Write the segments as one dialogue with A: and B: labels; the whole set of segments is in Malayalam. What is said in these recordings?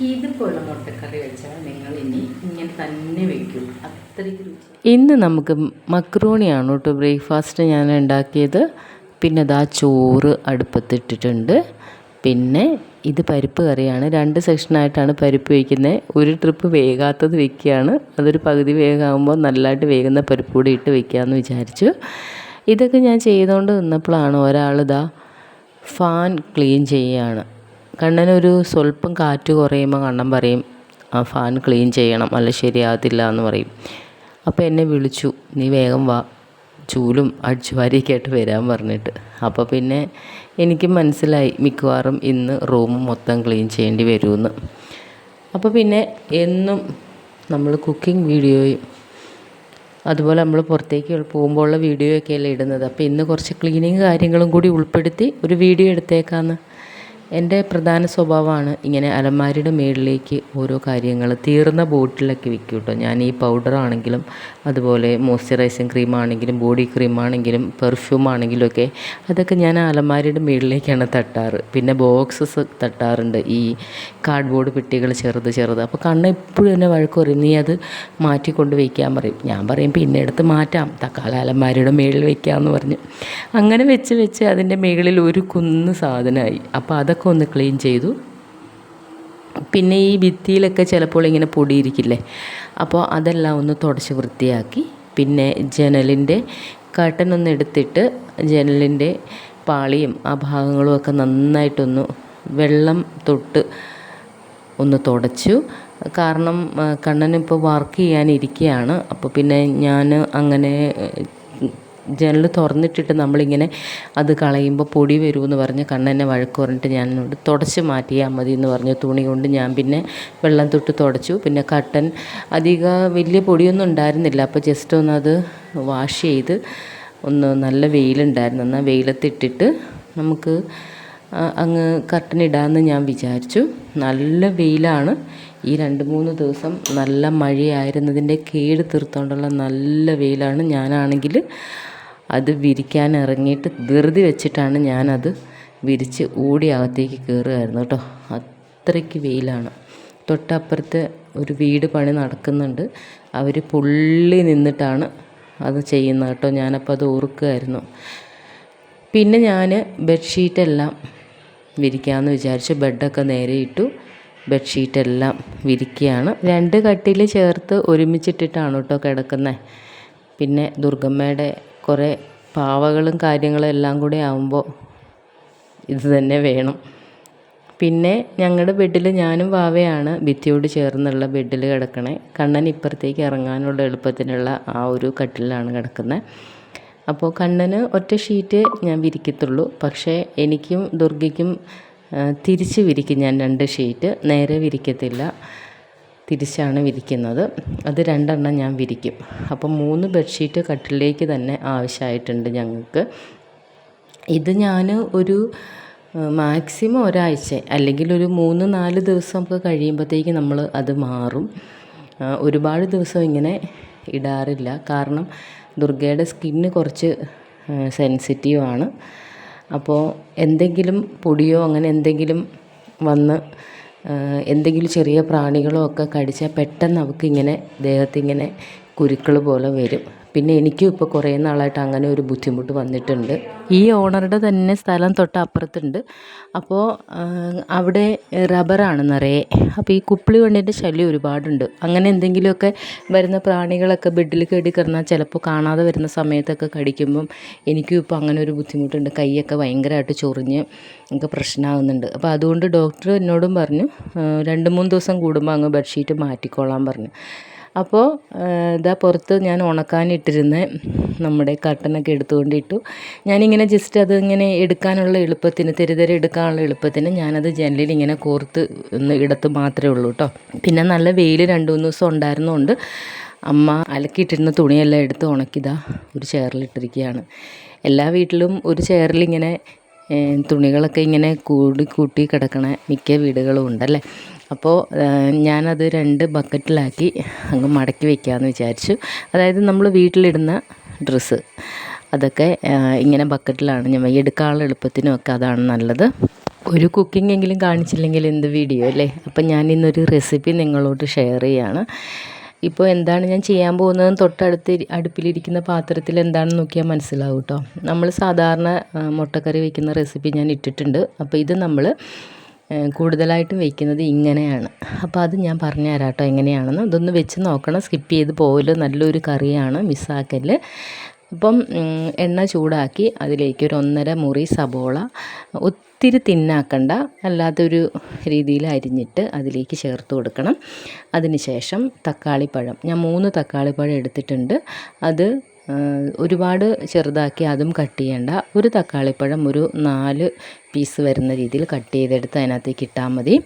A: മുട്ടക്കറി വെച്ചാൽ നിങ്ങൾ ഇനി ഇങ്ങനെ തന്നെ വെക്കും. അത്രയ്ക്ക് രുചി
B: ഇന്ന് നമുക്ക് മക്രോണിയാണ് കേട്ടോ ബ്രേക്ക്ഫാസ്റ്റ് ഞാൻ ഉണ്ടാക്കിയത്. പിന്നെ ദാ ചോറ് അടുപ്പത്തിട്ടിട്ടുണ്ട് പിന്നെ ഇത് പരിപ്പ് കറിയാണ്. രണ്ട് സെക്ഷനായിട്ടാണ് പരിപ്പ് വയ്ക്കുന്നത് ഒരു ട്രിപ്പ് വേകാത്തത് വെക്കുകയാണ്. അതൊരു പകുതി വേഗമാകുമ്പോൾ നല്ലതായിട്ട് വേകുന്ന പരിപ്പ് കൂടി ഇട്ട് വെക്കാമെന്ന് വിചാരിച്ചു. ഇതൊക്കെ ഞാൻ ചെയ്തുകൊണ്ട് നിന്നപ്പോഴാണ് ഒരാളിതാ ഫാൻ ക്ലീൻ ചെയ്യുകയാണ് കണ്ണനൊരു സ്വല്പം കാറ്റ് കുറയുമ്പോൾ കണ്ണൻ പറയും ആ ഫാൻ ക്ലീൻ ചെയ്യണം അല്ല ശരിയാകത്തില്ല എന്ന് പറയും. അപ്പോൾ എന്നെ വിളിച്ചു നീ വേഗം വാ ചൂലും അടിച്ചു വാരിയൊക്കെ ആയിട്ട് വരാൻ പറഞ്ഞിട്ട്. അപ്പോൾ പിന്നെ എനിക്ക് മനസ്സിലായി മിക്കവാറും ഇന്ന് റൂം മൊത്തം ക്ലീൻ ചെയ്യേണ്ടി വരുമെന്ന് അപ്പോൾ പിന്നെ എന്നും നമ്മൾ കുക്കിംഗ് വീഡിയോയും അതുപോലെ നമ്മൾ പുറത്തേക്ക് പോകുമ്പോഴുള്ള വീഡിയോ ഒക്കെയല്ലേ ഇടുന്നത്. അപ്പോൾ ഇന്ന് കുറച്ച് ക്ലീനിങ് കാര്യങ്ങളും കൂടി ഉൾപ്പെടുത്തി ഒരു വീഡിയോ എടുത്തേക്കാന്ന്. എന്റെ പ്രധാന സ്വഭാവമാണ് ഇങ്ങനെ അലമാരിയുടെ മുകളിലേക്ക് ഓരോ കാര്യങ്ങൾ തീർന്ന ബോട്ടിലൊക്കെ വെക്കും കേട്ടോ. ഞാൻ ഈ പൗഡർ ആണെങ്കിലും അതുപോലെ മോയ്സ്ചറൈസിങ് ക്രീം ആണെങ്കിലും ബോഡി ക്രീം ആണെങ്കിലും പെർഫ്യൂം ആണെങ്കിലും ഒക്കെ അതൊക്കെ ഞാൻ അലമാരിയുടെ മുകളിലേക്കാണ് തട്ടാറ്. പിന്നെ ബോക്സസ് തട്ടാറുണ്ട്. ഈ കാർഡ്ബോർഡ് പെട്ടികൾ ചെറുത് ചെറുത്. അപ്പോൾ കണ്ണ് എപ്പോഴും എന്നെ വഴക്ക് പറയും നീ അത് മാറ്റിക്കൊണ്ട് വയ്ക്കാൻ പറയും. ഞാൻ പറയും പിന്നെ എടുത്ത് മാറ്റാം. തക്കാല അലമാരിയുടെ മുകളിൽ വയ്ക്കാമെന്ന് പറഞ്ഞ്. അങ്ങനെ വെച്ച് വെച്ച് അതിന്റെ മേളിൽ ഒരു കുന്ന് സാധനമായി. അപ്പോൾ അതൊക്കെ ഒന്ന് ക്ലീൻ ചെയ്തു. പിന്നെ ഈ ഭിത്തിയിലൊക്കെ ചിലപ്പോൾ ഇങ്ങനെ പൊടിയിരിക്കില്ലേ? അപ്പോൾ അതെല്ലാം ഒന്ന് തുടച്ച് വൃത്തിയാക്കി. പിന്നെ ജനലിന്റെ കർട്ടൻ ഒന്ന് എടുത്തിട്ട് ജനലിന്റെ പാളിയും ആ ഭാഗങ്ങളും ഒക്കെ നന്നായിട്ടൊന്ന് വെള്ളം തൊട്ട് ഒന്ന് തുടച്ചു. കാരണം കണ്ണനിപ്പോൾ വർക്ക് ചെയ്യാനിരിക്കുകയാണ്. അപ്പോൾ പിന്നെ ഞാൻ അങ്ങനെ ജനൽ തുറന്നിട്ടിട്ട് നമ്മളിങ്ങനെ അത് കളയുമ്പോൾ പൊടി വരുമെന്ന് പറഞ്ഞ് കണ്ണെന്നെ വഴക്ക് പറഞ്ഞിട്ട് ഞാൻ തുടച്ച് മാറ്റിയാൽ മതി എന്ന് പറഞ്ഞു തുണി കൊണ്ട് ഞാൻ പിന്നെ വെള്ളം തൊട്ട് തുടച്ചു. പിന്നെ കട്ടൻ അധിക വലിയ പൊടിയൊന്നും ഉണ്ടായിരുന്നില്ല. അപ്പോൾ ജസ്റ്റ് ഒന്ന് അത് വാഷ് ചെയ്ത് ഒന്ന് നല്ല വെയിലുണ്ടായിരുന്നു. എന്നാൽ വെയിലത്തിട്ടിട്ട് നമുക്ക് അങ്ങ് കർട്ടൻ ഇടാമെന്ന് ഞാൻ വിചാരിച്ചു. നല്ല വെയിലാണ്. ഈ രണ്ട് മൂന്ന് ദിവസം നല്ല മഴയായിരുന്നതിന്റെ കേട് തീർത്തുകൊണ്ടുള്ള നല്ല വെയിലാണ്. ഞാനാണെങ്കിൽ അത് വിരിക്കാൻ ഇറങ്ങിയിട്ട് ധൃതി വെച്ചിട്ടാണ് ഞാനത് വിരിച്ച് ഓടി അകത്തേക്ക് കയറുമായിരുന്നു കേട്ടോ. അത്രയ്ക്ക് വെയിലാണ്. തൊട്ടപ്പുറത്ത് ഒരു വീട് പണി നടക്കുന്നുണ്ട്. അവർ പുള്ളി നിന്നിട്ടാണ് അത് ചെയ്യുന്നത് കേട്ടോ. ഞാനപ്പോൾ അത് ഓർക്കുമായിരുന്നു പിന്നെ ഞാൻ ബെഡ്ഷീറ്റെല്ലാം വിരിക്കാമെന്ന് വിചാരിച്ചു ബെഡൊക്കെ നേരെ ഇട്ടു. ബെഡ്ഷീറ്റെല്ലാം വിരിക്കുകയാണ്. രണ്ട് കട്ടിൽ ചേർത്ത് ഒരുമിച്ചിട്ടിട്ടാണ് കേട്ടോ കിടക്കുന്നത് പിന്നെ ദുർഗമ്മയുടെ കുറേ പാവകളും കാര്യങ്ങളും എല്ലാം കൂടി ആകുമ്പോൾ ഇത് തന്നെ വേണം. പിന്നെ ഞങ്ങളുടെ ബെഡിൽ ഞാനും വാവയാണ് ഭിത്തിയോട് ചേർന്നുള്ള ബെഡിൽ കിടക്കണേ. കണ്ണൻ ഇപ്പുറത്തേക്ക് ഇറങ്ങാനുള്ള എളുപ്പത്തിനുള്ള ആ ഒരു കട്ടിലാണ് കിടക്കുന്നത് അപ്പോൾ കണ്ണന് ഒറ്റ ഷീറ്റ് ഞാൻ വിരിക്കത്തുള്ളൂ. പക്ഷേ എനിക്കും ദുർഗയ്ക്കും തിരിച്ച് വിരിക്കും ഞാൻ രണ്ട് ഷീറ്റ്. നേരെ വിരിക്കത്തില്ല. തിരിച്ചാണ് വിരിക്കുന്നത്. അത് രണ്ടെണ്ണം ഞാൻ വിരിക്കും. അപ്പം മൂന്ന് ബെഡ്ഷീറ്റ് കട്ടിലേക്ക് തന്നെ ആവശ്യമായിട്ടുണ്ട് ഞങ്ങൾക്ക്. ഇത് ഞാൻ ഒരു മാക്സിമം ഒരാഴ്ച അല്ലെങ്കിൽ ഒരു മൂന്ന് നാല് ദിവസമൊക്കെ കഴിയുമ്പോഴത്തേക്ക് നമ്മൾ അത് മാറും. ഒരുപാട് ദിവസം ഇങ്ങനെ ഇടാറില്ല. കാരണം ദുർഗയുടെ സ്കിന്ന് കുറച്ച് സെൻസിറ്റീവാണ് അപ്പോൾ എന്തെങ്കിലും പൊടിയോ അങ്ങനെ എന്തെങ്കിലും വന്ന് എന്തെങ്കിലും ചെറിയ പ്രാണികളോ ഒക്കെ കടിച്ചാൽ പെട്ടെന്ന് അവൾക്കിങ്ങനെ ദേഹത്തിങ്ങനെ കുരുക്കൾ പോലെ വരും. പിന്നെ എനിക്കും ഇപ്പോൾ കുറേ നാളായിട്ട് അങ്ങനെ ഒരു ബുദ്ധിമുട്ട് വന്നിട്ടുണ്ട്. ഈ ഓണറുടെ തന്നെ സ്ഥലം തൊട്ട് അപ്പുറത്തുണ്ട് അപ്പോൾ അവിടെ റബ്ബറാണ് നിറയെ. അപ്പോൾ ഈ കുപ്പിളി വണ്ടിന്റെ ശല്യം ഒരുപാടുണ്ട്. അങ്ങനെ എന്തെങ്കിലുമൊക്കെ വരുന്ന പ്രാണികളൊക്കെ ബെഡിൽ കയറി കിടന്നാൽ ചിലപ്പോൾ കാണാതെ വരുന്ന സമയത്തൊക്കെ കടിക്കുമ്പം എനിക്കും ഇപ്പോൾ അങ്ങനെ ഒരു ബുദ്ധിമുട്ടുണ്ട്. കൈയൊക്കെ ഭയങ്കരമായിട്ട് ചൊറിഞ്ഞ് ഒക്കെ പ്രശ്നമാകുന്നുണ്ട്. അപ്പോൾ അതുകൊണ്ട് ഡോക്ടർ എന്നോടും പറഞ്ഞു രണ്ട് മൂന്ന് ദിവസം കൂടുമ്പോൾ അങ്ങ് ബെഡ്ഷീറ്റ് മാറ്റിക്കോളാൻ പറഞ്ഞു. അപ്പോൾ ഇതാ പുറത്ത് ഞാൻ ഉണക്കാനിട്ടിരുന്ന. നമ്മുടെ കട്ടനൊക്കെ എടുത്തുകൊണ്ടിട്ടു. ഞാനിങ്ങനെ ജസ്റ്റ് അത് ഇങ്ങനെ എടുക്കാനുള്ള എളുപ്പത്തിന് തെരുതെരെ എടുക്കാനുള്ള എളുപ്പത്തിന് ഞാനത് ജനലിൽ ഇങ്ങനെ കോർത്ത് ഒന്ന് ഇടത്ത് മാത്രമേ ഉള്ളൂ കേട്ടോ പിന്നെ നല്ല വെയിൽ രണ്ട് മൂന്ന് ദിവസം ഉണ്ടായിരുന്നതുകൊണ്ട് അമ്മ അലക്കിയിട്ടിരുന്ന തുണിയെല്ലാം എടുത്ത് ഉണക്കിതാ ഒരു ചെയറിലിട്ടിരിക്കുകയാണ് എല്ലാ വീട്ടിലും ഒരു ചെയറിലിങ്ങനെ ഏഹ്, തുണികളൊക്കെ ഇങ്ങനെ കൂടി കൂട്ടി കിടക്കണ മിക്ക വീടുകളും ഉണ്ടല്ലേ? അപ്പോൾ ഞാനത് രണ്ട് ബക്കറ്റിലാക്കി അങ്ങ് മടക്കി വെക്കാമെന്ന് വിചാരിച്ചു. അതായത് നമ്മൾ വീട്ടിലിടുന്ന ഡ്രസ്സ്. അതൊക്കെ ഇങ്ങനെ ബക്കറ്റിലാണ്. ഞാൻ എടുക്കാനുള്ള എളുപ്പത്തിനും ഒക്കെ അതാണ് നല്ലത്. ഒരു കുക്കിംഗ് എങ്കിലും കാണിച്ചില്ലെങ്കിൽ എന്ത് വീഡിയോ അല്ലേ? അപ്പം ഞാൻ ഇന്നൊരു റെസിപ്പി നിങ്ങളോട് ഷെയർ ചെയ്യാണ്. ഇപ്പോൾ എന്താണ് ഞാൻ ചെയ്യാൻ പോകുന്നത് തൊട്ടടുത്ത് അടുപ്പിലിരിക്കുന്ന പാത്രത്തിൽ എന്താണെന്ന് നോക്കിയാൽ മനസ്സിലാവും കേട്ടോ നമ്മൾ സാധാരണ മുട്ടക്കറി വയ്ക്കുന്ന റെസിപ്പി ഞാൻ ഇട്ടിട്ടുണ്ട്. അപ്പോൾ ഇത് നമ്മൾ കൂടുതലായിട്ടും വയ്ക്കുന്നത് ഇങ്ങനെയാണ്. അപ്പോൾ അത് ഞാൻ പറഞ്ഞു തരാം കേട്ടോ എങ്ങനെയാണെന്ന്. ഇതൊന്ന് വെച്ച് നോക്കണം. സ്കിപ്പ് ചെയ്ത് പോകൽ നല്ലൊരു കറിയാണ് മിസ്സാക്കൽ. അപ്പം എണ്ണ ചൂടാക്കി അതിലേക്ക് ഒരു ഒന്നര മുറി സബോള ഒത്തിരി തിന്നാക്കണ്ട. അല്ലാത്തൊരു രീതിയിൽ അരിഞ്ഞിട്ട് അതിലേക്ക് ചേർത്ത് കൊടുക്കണം. അതിനുശേഷം തക്കാളിപ്പഴം ഞാൻ മൂന്ന് തക്കാളിപ്പഴം എടുത്തിട്ടുണ്ട്. അത് ഒരുപാട് ചെറുതാക്കി അതും കട്ട് ചെയ്യണ്ട. ഒരു തക്കാളിപ്പഴം ഒരു നാല് പീസ് വരുന്ന രീതിയിൽ കട്ട് ചെയ്തെടുത്ത് അതിനകത്തേക്ക് ഇട്ടാൽ മതി.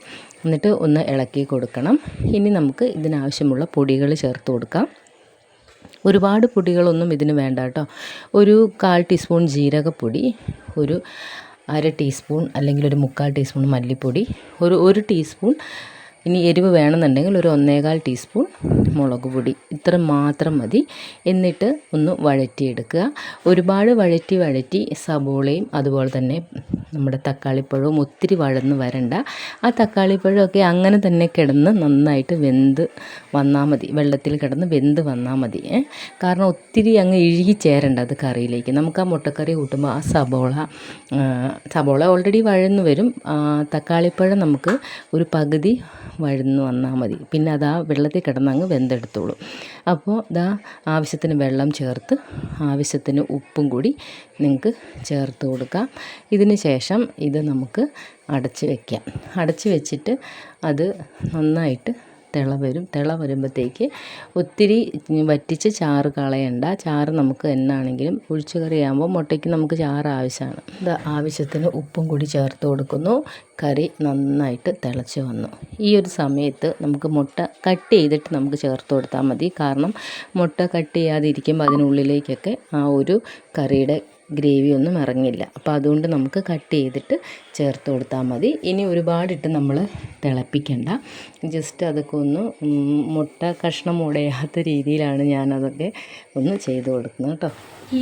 B: എന്നിട്ട് ഒന്ന് ഇളക്കി കൊടുക്കണം. ഇനി നമുക്ക് ഇതിനാവശ്യമുള്ള പൊടികൾ ചേർത്ത് കൊടുക്കാം. ഒരുപാട് പൊടികളൊന്നും ഇതിന് വേണ്ട കേട്ടോ. ഒരു കാൽ ടീസ്പൂൺ ജീരകപ്പൊടി ഒരു അര ടീസ്പൂൺ അല്ലെങ്കിൽ ഒരു മുക്കാൽ ടീസ്പൂൺ മല്ലിപ്പൊടി ഒരു ഒരു ടീസ്പൂൺ ഇനി എരിവ് വേണമെന്നുണ്ടെങ്കിൽ ഒരു ഒന്നേകാൽ ടീസ്പൂൺ മുളക് പൊടി. ഇത്ര മാത്രം മതി. എന്നിട്ട് ഒന്ന് വഴറ്റിയെടുക്കുക. ഒരുപാട് വഴറ്റി വഴറ്റി സബോളയും അതുപോലെ തന്നെ നമ്മുടെ തക്കാളിപ്പഴവും ഒത്തിരി വഴന്ന് വരണ്ട. ആ തക്കാളിപ്പഴമൊക്കെ അങ്ങനെ തന്നെ കിടന്ന് നന്നായിട്ട് വെന്ത് വന്നാൽ മതി. വെള്ളത്തിൽ കിടന്ന് വെന്ത് വന്നാൽ മതി. കാരണം ഒത്തിരി അങ്ങ് ഇഴുകി ചേരണ്ട അത് കറിയിലേക്ക്. നമുക്ക് ആ മുട്ടക്കറി കൂട്ടുമ്പോൾ ആ സബോള സബോള ഓൾറെഡി വഴന്ന് വരും. തക്കാളിപ്പഴം നമുക്ക് ഒരു പകുതി വഴന്ന് വന്നാൽ മതി. പിന്നെ അത് ആ വെള്ളത്തിൽ കിടന്ന് അങ്ങ് വെന്തെടുത്തോളും. അപ്പോൾ ഇതാ ആവശ്യത്തിന് വെള്ളം ചേർത്ത് ആവശ്യത്തിന് ഉപ്പും കൂടി നിങ്ങൾക്ക് ചേർത്ത് കൊടുക്കാം. ഇതിന് ശേഷം ഇത് നമുക്ക് അടച്ച് വയ്ക്കാം അടച്ച് വെച്ചിട്ട് അത് നന്നായിട്ട് തിള വരും. തിള വരുമ്പോഴത്തേക്ക് ഒത്തിരി വറ്റിച്ച് ചാറ് കളയണ്ട. ചാറ് നമുക്ക് എന്നാണെങ്കിലും ഒഴിച്ചു കറിയാകുമ്പോൾ മുട്ടയ്ക്ക് നമുക്ക് ചാറ് ആവശ്യമാണ്. ഇത് ആവശ്യത്തിന് ഉപ്പും കൂടി ചേർത്ത് കൊടുക്കുന്നു. കറി നന്നായിട്ട് തിളച്ച് വന്നു. ഈ ഒരു സമയത്ത് നമുക്ക് മുട്ട കട്ട് ചെയ്തിട്ട് നമുക്ക് ചേർത്ത് കൊടുത്താൽ മതി. കാരണം മുട്ട കട്ട് ചെയ്യാതിരിക്കുമ്പോൾ അതിനുള്ളിലേക്കൊക്കെ ആ ഒരു കറിയുടെ ഗ്രേവി ഒന്നും ഇറങ്ങില്ല. അപ്പോൾ അതുകൊണ്ട് നമുക്ക് കട്ട് ചെയ്തിട്ട് ചേർത്ത് കൊടുത്താൽ മതി. ഇനി ഒരുപാടിട്ട് നമ്മൾ തിളപ്പിക്കണ്ട. ജസ്റ്റ് അതൊക്കെ ഒന്ന് മുട്ട കഷ്ണം ഉടയാത്ത രീതിയിലാണ് ഞാനതൊക്കെ ഒന്ന് ചെയ്ത് കൊടുക്കുന്നത് കേട്ടോ.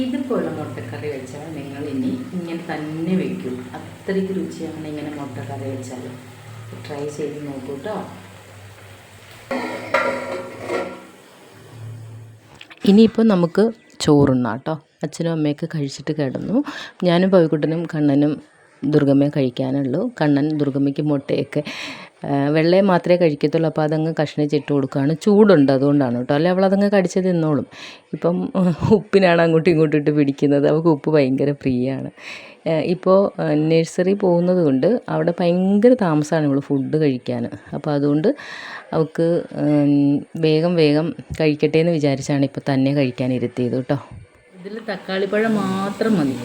A: ഇതുപോലെ മുട്ടക്കറി വെച്ചാൽ നിങ്ങൾ ഇനി ഇങ്ങനെ തന്നെ വെക്കും. അത്രയ്ക്ക് രുചിയാണ് ഇങ്ങനെ മുട്ടക്കറി വെച്ചാൽ. ട്രൈ ചെയ്ത് നോക്കൂ കേട്ടോ
B: ഇനിയിപ്പോൾ നമുക്ക് ചോറുണ്ണാം കേട്ടോ അച്ഛനും അമ്മയൊക്കെ കഴിച്ചിട്ട് കിടന്നു. ഞാനും പവിക്കുട്ടനും കണ്ണനും ദുർഗമ്മയെ കഴിക്കാനുള്ളൂ കണ്ണൻ ദുർഗമ്മയ്ക്ക് മുട്ടയൊക്കെ വെള്ളയെ മാത്രമേ കഴിക്കത്തുള്ളൂ. അപ്പോൾ അതങ്ങ് കഷ്ണിച്ചിട്ട് കൊടുക്കുകയാണ്. ചൂടുണ്ട് അതുകൊണ്ടാണ് കേട്ടോ. അല്ലെ? അവളതങ്ങ് കടിച്ച് തിന്നോളും. ഇപ്പം ഉപ്പിനാണ് അങ്ങോട്ടും ഇങ്ങോട്ടും ഇട്ട് പിടിക്കുന്നത്. അവൾക്ക് ഉപ്പ് ഭയങ്കര പ്രിയമാണ്. ഇപ്പോൾ നഴ്സറി പോകുന്നത് കൊണ്ട് അവിടെ ഭയങ്കര താമസമാണ് ഇവൾ ഫുഡ് കഴിക്കാൻ. അപ്പോൾ അതുകൊണ്ട് അവൾക്ക് വേഗം വേഗം കഴിക്കട്ടെ എന്ന് വിചാരിച്ചാണ് ഇപ്പോൾ തന്നെ കഴിക്കാൻ ഇരുത്തിയത് കേട്ടോ.
A: ഇതിൽ തക്കാളിപ്പഴം മാത്രം മതി.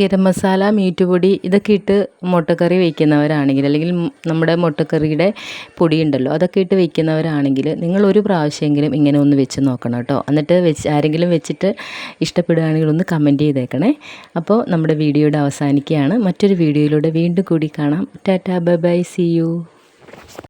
B: ഗരം മസാല മീറ്റ് പൊടി ഇതൊക്കെ ഇട്ട് മുട്ടക്കറി വയ്ക്കുന്നവരാണെങ്കിൽ അല്ലെങ്കിൽ നമ്മുടെ മുട്ടക്കറിയുടെ പൊടി ഉണ്ടല്ലോ അതൊക്കെ ഇട്ട് വയ്ക്കുന്നവരാണെങ്കിൽ നിങ്ങൾ ഒരു പ്രാവശ്യമെങ്കിലും ഇങ്ങനെ ഒന്ന് വെച്ച് നോക്കണം കേട്ടോ. എന്നിട്ട് വെച്ച് ആരെങ്കിലും വെച്ചിട്ട് ഇഷ്ടപ്പെടുകയാണെങ്കിൽ ഒന്ന് കമന്റ് ചെയ്തേക്കണേ. അപ്പോൾ നമ്മുടെ വീഡിയോയുടെ അവസാനിക്കുകയാണ്. മറ്റൊരു വീഡിയോയിലൂടെ വീണ്ടും കൂടി കാണാം. Tata bye bye see you.